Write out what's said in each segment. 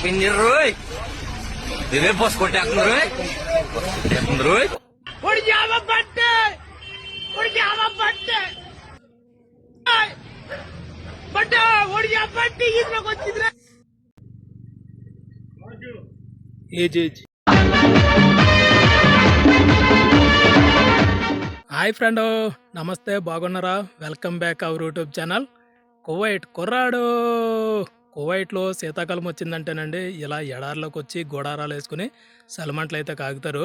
పిన్నీరు రోయ్. ఇదే పోసి కొట్టేస్తున్నారు రోయ్. Age age. హాయ్ ఫ్రెండ్ నమస్తే బాగున్నారా? Welcome back our YouTube channel. Kuwait కుర్రాడు. కువైట్లో శీతాకాలం వచ్చిందంటేనండి ఇలా ఎడారిలోకి వచ్చి గోడారాలు వేసుకుని సలమంట్లు అయితే కాగుతారు.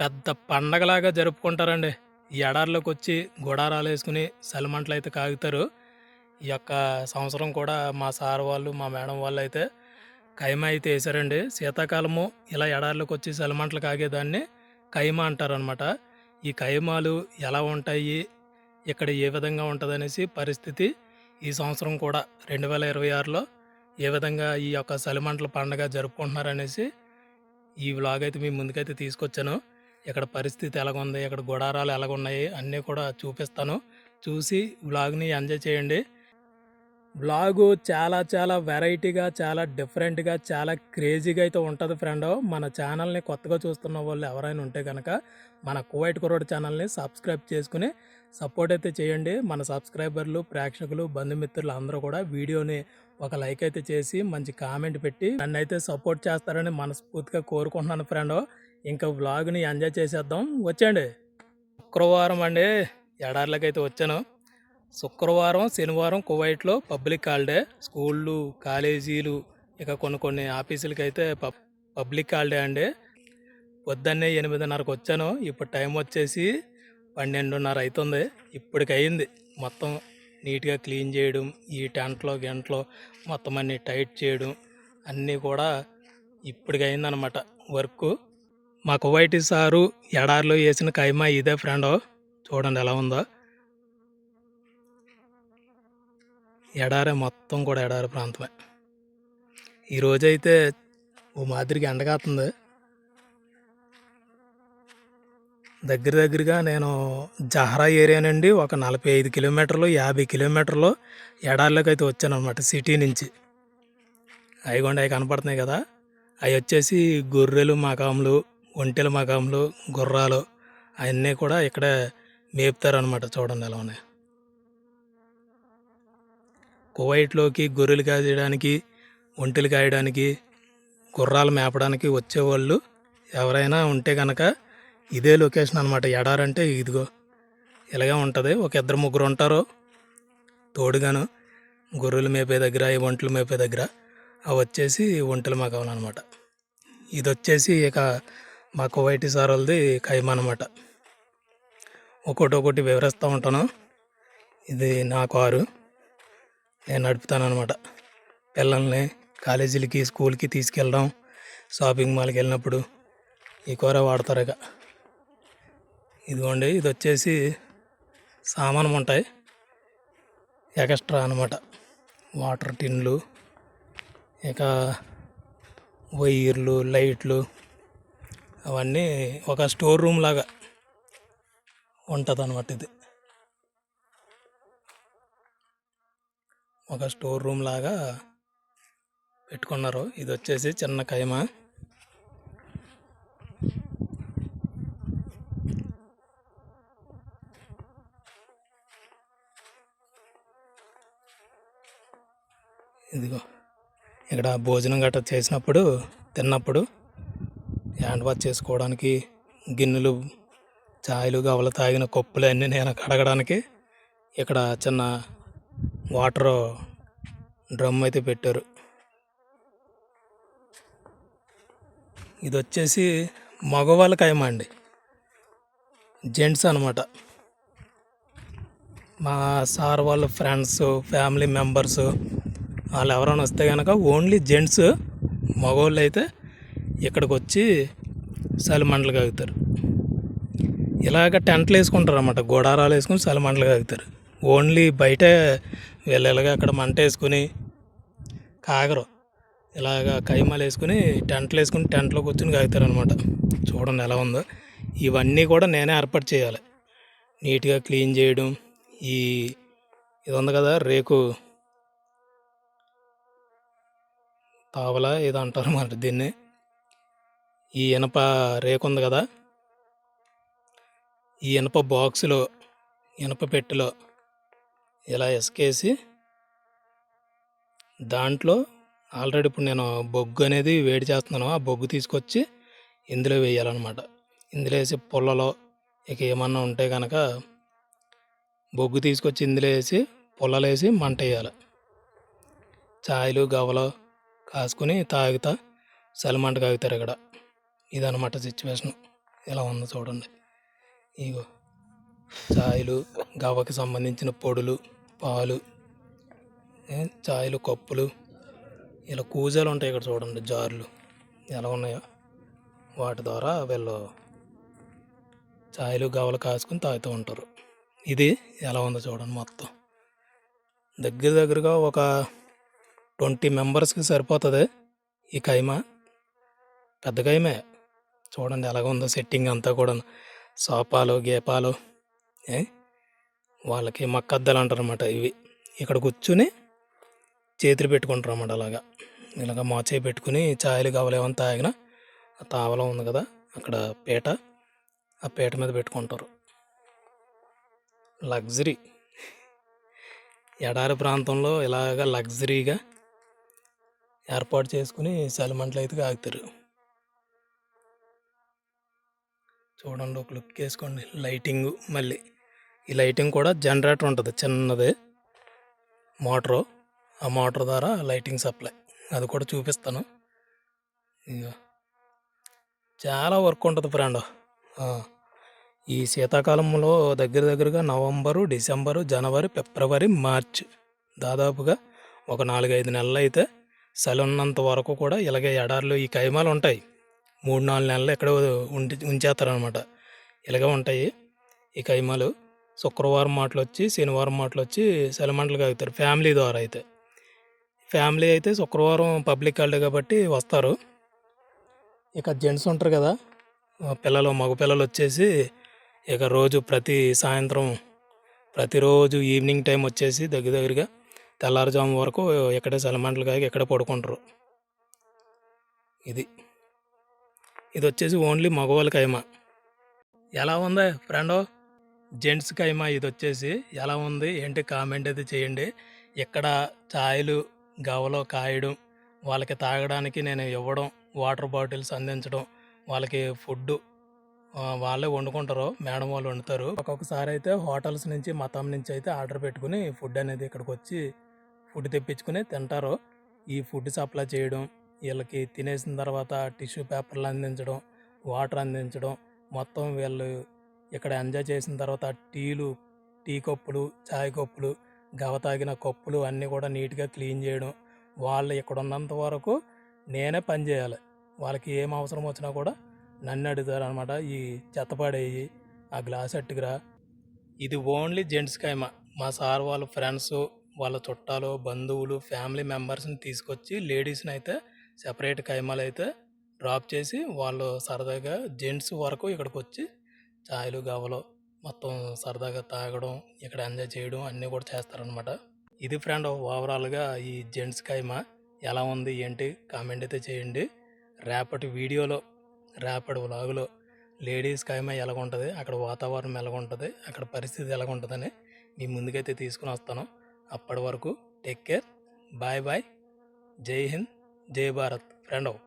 పెద్ద పండగలాగా జరుపుకుంటారండి. ఎడార్లోకి ఎడారిలోకి వచ్చి గోడారాలు వేసుకుని సలమంట్లు అయితే కాగుతారు. ఈ యొక్క సంవత్సరం కూడా మా సార్ వాళ్ళు మా మేడం వాళ్ళు అయితే కైమ అయితే వేసారండి. శీతాకాలము ఇలా ఎడారిలోకి వచ్చి సెలమంటలు కాగేదాన్ని కైమ అంటారనమాట ఈ కైమాలు ఎలా ఉంటాయి ఇక్కడ ఏ విధంగా ఉంటుందనేసి పరిస్థితి ఈ సంవత్సరం కూడా రెండు వేల ఇరవై ఆరులో ఏ విధంగా ఈ యొక్క సలిమంటల పండుగ జరుపుకుంటున్నారనేసి ఈ వ్లాగ్ అయితే మీ ముందుకైతే తీసుకొచ్చాను. ఇక్కడ పరిస్థితి ఎలాగుంది ఇక్కడ గుడారాలు ఎలాగున్నాయి అన్నీ కూడా చూపిస్తాను. చూసి వ్లాగ్ని ఎంజాయ్ చేయండి. బ్లాగు చాలా చాలా వెరైటీగా చాలా డిఫరెంట్గా చాలా క్రేజీగా అయితే ఉంటుంది ఫ్రెండ్ మన ఛానల్ని కొత్తగా చూస్తున్న వాళ్ళు ఎవరైనా ఉంటే కనుక మన కువైట్ కురోడ్ ఛానల్ని సబ్స్క్రైబ్ చేసుకుని సపోర్ట్ అయితే చేయండి. మన సబ్స్క్రైబర్లు ప్రేక్షకులు బంధుమిత్రులు అందరూ కూడా వీడియోని ఒక లైక్ అయితే చేసి మంచి కామెంట్ పెట్టి నన్ను అయితే సపోర్ట్ చేస్తారని మనస్ఫూర్తిగా కోరుకుంటున్నాను ఫ్రెండ్. ఇంకా వ్లాగ్ని ఎంజాయ్ చేసేద్దాం. వచ్చేయండి. శుక్రవారం అండి. ఎడార్లకైతే వచ్చాను. శుక్రవారం శనివారం కువైట్లో పబ్లిక్ హాలిడే. స్కూళ్ళు కాలేజీలు ఇక కొన్ని కొన్ని ఆఫీసులకి అయితే పబ్ పబ్లిక్ హాలిడే అండి. పొద్దున్నే ఎనిమిదిన్నరకు వచ్చాను. ఇప్పుడు టైం వచ్చేసి పన్నెండున్నర అవుతుంది ఇప్పటికయింది. మొత్తం నీట్గా క్లీన్ చేయడం ఈ టెంట్లో గెంట్లో మొత్తం అన్ని టైట్ చేయడం అన్నీ కూడా ఇప్పటికయిందనమాట వర్క్. మా కువైటి సారు ఎడారిలో వేసిన కైమా ఇదే ఫ్రెండ్. చూడండి ఎలా ఉందో. ఎడారే మొత్తం కూడా ఎడారి ప్రాంతమే. ఈరోజైతే ఓ మాదిరిగా ఎండగాతుంది దగ్గర దగ్గరగా నేను జహరా ఏరియా నుండి ఒక నలభై ఐదు కిలోమీటర్లు యాభై కిలోమీటర్లు ఎడారిలోకి అయితే వచ్చాను అనమాట సిటీ నుంచి. అవిగోండి అవి కనపడుతున్నాయి కదా. అవి వచ్చేసి గొర్రెలు మకాములు ఒంటెల మకాములు గుర్రాలు అవన్నీ కూడా ఇక్కడ మేపుతారనమాట చూడండి ఎలా ఉన్నాయి. కువైట్లోకి గొర్రెలు కాయడానికి ఒంటెలు కాయడానికి గుర్రాలు మేపడానికి వచ్చేవాళ్ళు ఎవరైనా ఉంటే కనుక ఇదే లొకేషన్ అనమాట ఎడారంటే ఇదిగో ఇలాగే ఉంటుంది. ఒక ఇద్దరు ముగ్గురు ఉంటారు. తోడుగాను గొర్రెలు మేపే దగ్గర ఈ ఒంట్లు మేపే దగ్గర. అవి వచ్చేసి ఒంటెలు మగవనమాట ఇది వచ్చేసి ఇక మా కువైటి సార్ వాళ్ళది ఖైమా అనమాట ఒకటి ఒకటి వివరిస్తూ ఉంటాను. ఇది నా కారు. నేను నడుపుతాను అనమాట పిల్లల్ని కాలేజీలకి స్కూల్కి తీసుకెళ్ళడం షాపింగ్ మాల్కి వెళ్ళినప్పుడు ఈ కూర వాడతారు ఇక. ఇదిగోండి ఇది వచ్చేసి సామానం ఉంటాయి ఎక్స్ట్రా అనమాట వాటర్ టిన్లు ఇక వైర్లు లైట్లు అవన్నీ ఒక స్టోర్ రూమ్ లాగా ఉంటుంది అనమాట ఇది. ఒక స్టోర్ రూమ్ లాగా పెట్టుకున్నారు. ఇది వచ్చేసి చిన్న కైమా ఇదిగో ఇక్కడ భోజనం గట్రా చేసినప్పుడు తిన్నప్పుడు హ్యాండ్ వాష్ చేసుకోవడానికి గిన్నెలు చాయలు గవల తాగిన కప్పులు అన్నీ నేను కడగడానికి ఇక్కడ చిన్న వాటర్ డ్రమ్ అయితే పెట్టారు. ఇది వచ్చేసి మగవాళ్ళ కైమా అండి జెంట్స్ అనమాట మా సార్ వాళ్ళ ఫ్రెండ్స్ ఫ్యామిలీ మెంబర్స్ వాళ్ళు ఎవరైనా వస్తే కనుక ఓన్లీ జెంట్స్ మగవాళ్ళు అయితే ఇక్కడికి వచ్చి సలిమంటలు కాగుతారు. ఇలాగ టెంట్లు వేసుకుంటారు అన్నమాట గోడారాలు వేసుకుని సలిమంటలు కాగుతారు. ఓన్లీ బయట వెళ్ళగా అక్కడ మంట వేసుకుని కాగరు. ఇలాగ కైమాలు వేసుకుని టెంట్లు వేసుకుని టెంట్లో కూర్చుని కాగుతారనమాట చూడండి ఎలా ఉందో. ఇవన్నీ కూడా నేనే ఏర్పాటు చేయాలి. నీట్గా క్లీన్ చేయడం ఈ ఇది ఉంది కదా రేకు తావల ఏదో అంటారు మాట దీన్ని. ఈ ఇనప రేకుంది కదా. ఈ ఇనప బాక్సులో ఇనప పెట్టెలో ఇలా ఇసుకేసి దాంట్లో ఆల్రెడీ ఇప్పుడు నేను బొగ్గు అనేది వేడి చేస్తున్నాను. ఆ బొగ్గు తీసుకొచ్చి ఇందులో వేయాలన్నమాట. ఇందులో వేసి పుల్లలో ఇక ఏమన్నా ఉంటే కనుక బొగ్గు తీసుకొచ్చి ఇందులో వేసి పుల్లలు వేసి మంట వేయాలి. ఛాయలు గవలు కాసుకుని తాగుతా చలిమంట కాగుతారు ఇక్కడ ఇదన్నమాట సిచ్యువేషన్ ఇలా ఉందో చూడండి. ఇగో ఛాయలు గవ్వకి సంబంధించిన పొడులు పాలు ఏ, ఛాయలు కప్పులు ఇలా కూజాలు ఉంటాయి ఇక్కడ చూడండి జార్లు. ఎలా ఉన్నాయో. వాటి ద్వారా వీళ్ళు ఛాయలు గవలు కాసుకుని తాగుతూ ఉంటారు. ఇది ఎలా ఉందో చూడండి మొత్తం. దగ్గర దగ్గరగా ఒక ట్వంటీ మెంబర్స్కి సరిపోతుంది. ఈ కైమా పెద్ద కైమే చూడండి ఎలాగ ఉందో సెట్టింగ్ అంతా కూడా సోపాలు గేపాలు ఏ? వాళ్ళకి మక్కద్దలు అంటారు అనమాట ఇవి. ఇక్కడ కూర్చుని చేతులు పెట్టుకుంటారు అన్నమాట అలాగా. ఇలాగ మోచేయి పెట్టుకుని ఛాయలు కావాలేమని తాగిన ఆ తావలం ఉంది కదా అక్కడ పీట. ఆ పీట మీద పెట్టుకుంటారు. లగ్జరీ. ఎడారి ప్రాంతంలో ఇలాగ లగ్జరీగా ఏర్పాటు చేసుకుని చలిమంటలు అయితే ఆగుతారు చూడండి ఒక లుక్ వేసుకోండి. లైటింగ్ మళ్ళీ. ఈ లైటింగ్ కూడా జనరేటర్ ఉంటుంది. చిన్నది. మోటరు. ఆ మోటార్ ద్వారా లైటింగ్ సప్లై. అది కూడా చూపిస్తాను. చాలా వర్క్ ఉంటుంది ఫ్రెండ్. ఈ శీతాకాలంలో దగ్గర దగ్గరగా నవంబరు డిసెంబరు జనవరి ఫిబ్రవరి మార్చ్ దాదాపుగా ఒక నాలుగైదు నెలలు అయితే చలి ఉన్నంత వరకు కూడా ఇలాగే ఎడార్లు ఈ కైమాలు ఉంటాయి. మూడు నాలుగు నెలలు ఎక్కడ ఉండి ఉంచేస్తారనమాట ఇలాగే ఉంటాయి ఈ కైమాలు. శుక్రవారం మాటలు వచ్చి శనివారం మాటలు వచ్చి సెలమంటలు కాగుతారు ఫ్యామిలీ ద్వారా అయితే. ఫ్యామిలీ అయితే శుక్రవారం పబ్లిక్ హాలిడే కాబట్టి వస్తారు. ఇక జెంట్స్ ఉంటారు కదా పిల్లలు మగ పిల్లలు వచ్చేసి ఇక రోజు ప్రతి సాయంత్రం ప్రతిరోజు ఈవినింగ్ టైం వచ్చేసి దగ్గర దగ్గరగా తెల్లారుజాము వరకు ఇక్కడే సెలమంటలు కాగి ఇక్కడే పడుకుంటారు. ఇది. ఇది వచ్చేసి ఓన్లీ మగవాళ్ళ కైమా. ఎలా ఉంది ఫ్రెండో? జెంట్స్ కైమా ఇది వచ్చేసి ఎలా ఉంది? ఏంటి కామెంట్ అయితే చేయండి. ఇక్కడ ఛాయలు గవలో కాయడం వాళ్ళకి తాగడానికి నేను ఇవ్వడం వాటర్ బాటిల్స్ అందించడం వాళ్ళకి ఫుడ్ వాళ్ళే వండుకుంటారు. మేడం వాళ్ళు వండుతారు. ఒక్కొక్కసారి అయితే హోటల్స్ నుంచి మతం నుంచి అయితే ఆర్డర్ పెట్టుకుని ఫుడ్ అనేది ఇక్కడికి వచ్చి ఫుడ్ తెప్పించుకుని తింటారు. ఈ ఫుడ్ సప్లై చేయడం వీళ్ళకి తినేసిన తర్వాత టిష్యూ పేపర్లు అందించడం వాటర్ అందించడం మొత్తం వీళ్ళు ఇక్కడ ఎంజాయ్ చేసిన తర్వాత టీలు టీ కప్పులు చాయ్ కప్పులు గవ తాగిన కప్పులు అన్నీ కూడా నీట్గా క్లీన్ చేయడం. వాళ్ళు ఇక్కడ ఉన్నంత వరకు నేనే పని చేయాలి. వాళ్ళకి ఏం అవసరం వచ్చినా కూడా నన్ను అడుగుతారు అనమాట ఈ చెత్తపాడేయి ఆ గ్లాస్ అట్టుకురా. ఇది ఓన్లీ జెంట్స్ కైమా మా సార్ వాళ్ళ ఫ్రెండ్స్ వాళ్ళ చుట్టాలు బంధువులు ఫ్యామిలీ మెంబర్స్ని తీసుకొచ్చి లేడీస్ని అయితే సెపరేట్ కైమాలు అయితే డ్రాప్ చేసి వాళ్ళు సరదాగా జెంట్స్ వరకు ఇక్కడికి వచ్చి ఛాయలు గవలు మొత్తం సరదాగా తాగడం ఇక్కడ ఎంజాయ్ చేయడం అన్నీ కూడా చేస్తారనమాట ఇది ఫ్రెండ్ ఓవరాల్గా ఈ జెంట్స్ కైమా ఎలా ఉంది ఏంటి కామెంట్ అయితే చేయండి. రేపటి వీడియోలో రేపటి వ్లాగులో లేడీస్ కైమా ఎలాగుంటుంది అక్కడ వాతావరణం ఎలాగుంటుంది అక్కడ పరిస్థితి ఎలాగుంటుందని మీ ముందుకైతే తీసుకుని వస్తాను. అప్పటి వరకు టేక్ కేర్. Bye bye. జై హింద్. జై భారత్. రెండవ.